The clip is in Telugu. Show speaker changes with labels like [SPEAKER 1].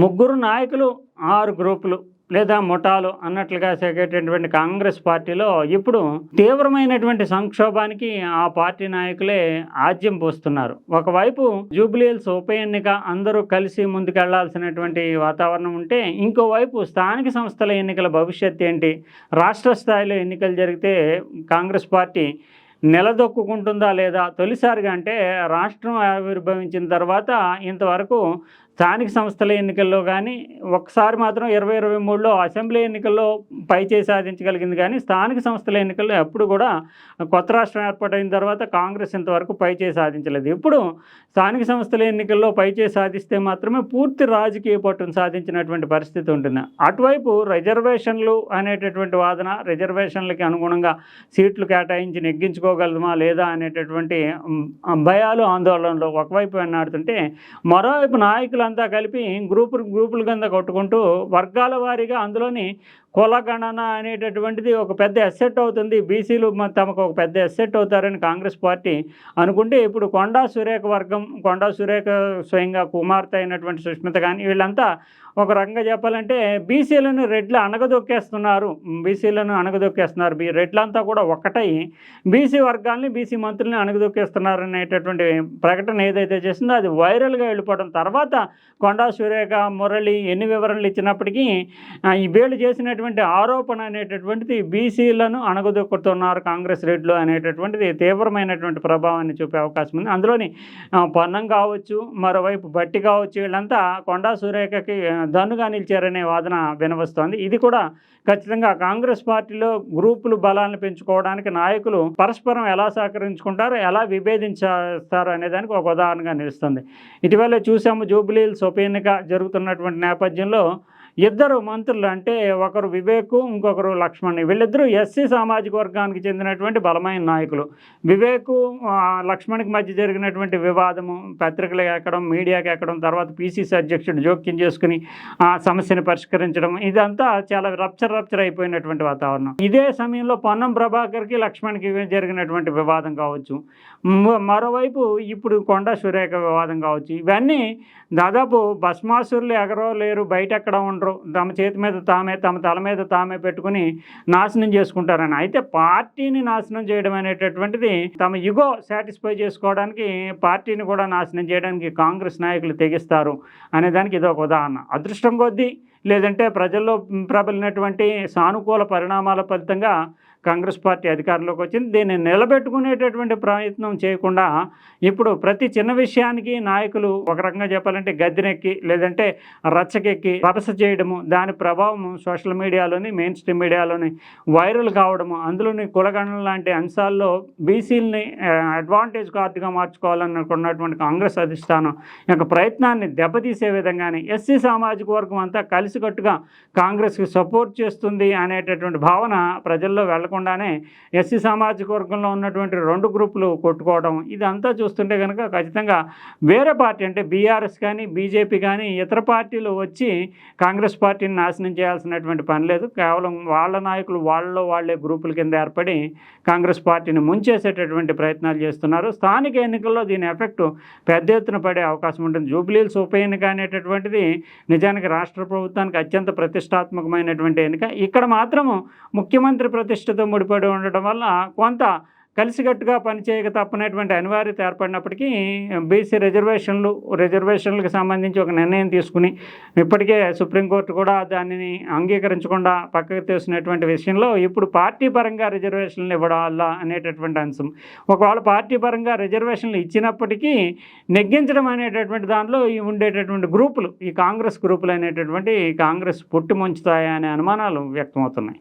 [SPEAKER 1] ముగ్గురు నాయకులు ఆరు గ్రూపులు లేదా ముఠాలు అన్నట్లుగా సాగేటటువంటి కాంగ్రెస్ పార్టీలో ఇప్పుడు తీవ్రమైనటువంటి సంక్షోభానికి ఆ పార్టీ నాయకులే ఆజ్యం పోస్తున్నారు. ఒకవైపు జూబ్లీహిల్స్ ఉప ఎన్నిక అందరూ కలిసి ముందుకెళ్ళాల్సినటువంటి వాతావరణం ఉంటే ఇంకోవైపు స్థానిక సంస్థల ఎన్నికల భవిష్యత్ ఏంటి? రాష్ట్ర స్థాయిలో ఎన్నికలు జరిగితే కాంగ్రెస్ పార్టీ నిలదొక్కుంటుందా లేదా? తొలిసారిగా అంటే రాష్ట్రం ఆవిర్భవించిన తర్వాత ఇంతవరకు స్థానిక సంస్థల ఎన్నికల్లో కానీ ఒకసారి మాత్రం ఇరవై ఇరవై మూడులో అసెంబ్లీ ఎన్నికల్లో పైచేయి సాధించగలిగింది కానీ స్థానిక సంస్థల ఎన్నికల్లో ఎప్పుడు కూడా కొత్త రాష్ట్రం ఏర్పాటైన తర్వాత కాంగ్రెస్ ఇంతవరకు పైచేయి సాధించలేదు. ఇప్పుడు స్థానిక సంస్థల ఎన్నికల్లో పైచేయి సాధిస్తే మాత్రమే పూర్తి రాజకీయ పట్టును సాధించినటువంటి పరిస్థితి ఉంటుంది. అటువైపు రిజర్వేషన్లు అనేటటువంటి వాదన రిజర్వేషన్లకి అనుగుణంగా సీట్లు కేటాయించి నెగ్గించుకోగలమా లేదా అనేటటువంటి భయాలు ఆందోళనలు ఒకవైపు వెన్నాడుతుంటే మరోవైపు నాయకులు నాయకులంతా కలిపి గ్రూపులు గ్రూపులు కింద కొట్టుకుంటూ వర్గాల వారీగా అందులోని కులగణన అనేటటువంటిది ఒక పెద్ద ఎస్సెట్ అవుతుంది. బీసీలు తమకు ఒక పెద్ద ఎస్సెట్ అవుతారని కాంగ్రెస్ పార్టీ అనుకుంటే ఇప్పుడు కొండా సురేఖ వర్గం కొండా సురేఖ స్వయంగా కుమార్తె అయినటువంటి సుష్మిత కానీ వీళ్ళంతా ఒక రకంగా చెప్పాలంటే బీసీలను రెడ్లు అణగదొక్కేస్తున్నారు. బీసీలను అణగదొక్కేస్తున్నారు. బీ రెడ్లంతా కూడా ఒక్కటై బీసీ వర్గాల్ని బీసీ మంత్రుల్ని అణగదొక్కేస్తున్నారు అనేటటువంటి ప్రకటన ఏదైతే చేసిందో అది వైరల్గా వెళ్ళిపోవడం. తర్వాత కొండా సురేఖ మురళి ఎన్ని వివరణలు ఇచ్చినప్పటికీ ఈ వీళ్ళు చేసినటువంటి ఆరోపణ అనేటటువంటిది బీసీలను అణగదొక్కుతున్నారు కాంగ్రెస్ రెడ్లు అనేటటువంటిది తీవ్రమైనటువంటి ప్రభావాన్ని చూపే అవకాశం ఉంది. అందులోని పొన్నం కావచ్చు మరోవైపు బట్టి కావచ్చు వీళ్ళంతా కొండా సురేఖకి దన్నుగా నిలిచారనే వాదన వినవస్తోంది. ఇది కూడా ఖచ్చితంగా కాంగ్రెస్ పార్టీలో గ్రూపులు బలాలను పెంచుకోవడానికి నాయకులు పరస్పరం ఎలా సహకరించుకుంటారు ఎలా విభేదించేస్తారు అనే దానికి ఒక ఉదాహరణగా నిలుస్తుంది. ఇటీవల చూసాము జూబ్లీహిల్స్ ఉప ఎన్నిక జరుగుతున్నటువంటి నేపథ్యంలో ఇద్దరు మంత్రులు అంటే ఒకరు వివేకు ఇంకొకరు లక్ష్మణ్. వీళ్ళిద్దరూ ఎస్సీ సామాజిక వర్గానికి చెందినటువంటి బలమైన నాయకులు. వివేకు ఆ, లక్ష్మణ్కి మధ్య జరిగినటువంటి వివాదము పత్రికలు ఎక్కడం మీడియాకి ఎక్కడం తర్వాత పీసీసీ అధ్యక్షుడు జోక్యం చేసుకుని ఆ సమస్యను పరిష్కరించడం ఇదంతా చాలా రప్చర్ రప్చర్ అయిపోయినటువంటి వాతావరణం. ఇదే సమయంలో పొన్నం ప్రభాకర్కి లక్ష్మణ్కి జరిగినటువంటి వివాదం కావచ్చు. మరోవైపు ఇప్పుడు కొండ సురేఖ వివాదం కావచ్చు. ఇవన్నీ దాదాపు భస్మాసురులు ఎగరో లేరు బయట ఎక్కడ ఉండరు తమ చేతి మీద తామే తమ తల మీద తామే పెట్టుకుని నాశనం చేసుకుంటారని. అయితే పార్టీని నాశనం చేయడం అనేటటువంటిది తమ యుగో సాటిస్ఫై చేసుకోవడానికి పార్టీని కూడా నాశనం చేయడానికి కాంగ్రెస్ నాయకులు తెగిస్తారు అనే దానికి ఇది ఒక ఉదాహరణ. అదృష్టం కొద్దీ లేదంటే ప్రజల్లో ప్రబలినటువంటి సానుకూల పరిణామాల ఫలితంగా కాంగ్రెస్ పార్టీ అధికారంలోకి వచ్చింది. దీన్ని నిలబెట్టుకునేటటువంటి ప్రయత్నం చేయకుండా ఇప్పుడు ప్రతి చిన్న విషయానికి నాయకులు ఒక రకంగా చెప్పాలంటే గద్దెనెక్కి లేదంటే రచ్చకెక్కి రభస చేయడము దాని ప్రభావం సోషల్ మీడియాలోని మెయిన్ స్ట్రీమ్ మీడియాలోని వైరల్ కావడము అందులోని కులగణన లాంటి అంశాల్లో బీసీలని అడ్వాంటేజ్ కార్డుగా మార్చుకోవాలనుకున్నటువంటి కాంగ్రెస్ అధిష్టానం యొక్క ప్రయత్నాన్ని దెబ్బతీసే విధంగానే ఎస్సీ సామాజిక వర్గం అంతా కలిసికట్టుగా కాంగ్రెస్కి సపోర్ట్ చేస్తుంది అనేటటువంటి భావన ప్రజల్లో వెళ్ళ కాకుండానే ఎస్సీ సామాజిక వర్గంలో ఉన్నటువంటి రెండు గ్రూపులు కొట్టుకోవడం ఇదంతా చూస్తుంటే కనుక ఖచ్చితంగా వేరే పార్టీ అంటే బీఆర్ఎస్ కానీ బీజేపీ కానీ ఇతర పార్టీలు వచ్చి కాంగ్రెస్ పార్టీని నాశనం చేయాల్సినటువంటి పని లేదు. కేవలం వాళ్ళ నాయకులు వాళ్ళలో వాళ్ళే గ్రూపుల కింద ఏర్పడి కాంగ్రెస్ పార్టీని ముంచేసేటటువంటి ప్రయత్నాలు చేస్తున్నారు. స్థానిక ఎన్నికల్లో దీని ఎఫెక్ట్ పెద్ద ఎత్తున పడే అవకాశం ఉంటుంది. జూబ్లీల్స్ ఉప ఎన్నిక అనేటటువంటిది నిజానికి రాష్ట్ర ప్రభుత్వానికి అత్యంత ప్రతిష్టాత్మకమైనటువంటి ఎన్నిక. ఇక్కడ మాత్రము ముఖ్యమంత్రి ప్రతిష్టతో ముడిపడి ఉండటం వల్ల కొంత కలిసికట్టుగా పనిచేయక తప్పనటువంటి అనివార్యత ఏర్పడినప్పటికీ బీసీ రిజర్వేషన్లు రిజర్వేషన్లకు సంబంధించి ఒక నిర్ణయం తీసుకుని ఇప్పటికే సుప్రీంకోర్టు కూడా దానిని అంగీకరించకుండా పక్కకు తీసినటువంటి విషయంలో ఇప్పుడు పార్టీ పరంగా రిజర్వేషన్లు ఇవ్వడం వల్ల అనేటటువంటి అంశం. ఒకవేళ పార్టీ పరంగా రిజర్వేషన్లు ఇచ్చినప్పటికీ నెగ్గించడం అనేటటువంటి దానిలో ఈ ఉండేటటువంటి గ్రూపులు ఈ కాంగ్రెస్ గ్రూపులు అనేటటువంటి కాంగ్రెస్ పుట్టి ముంచుతాయా అనే అనుమానాలు వ్యక్తమవుతున్నాయి.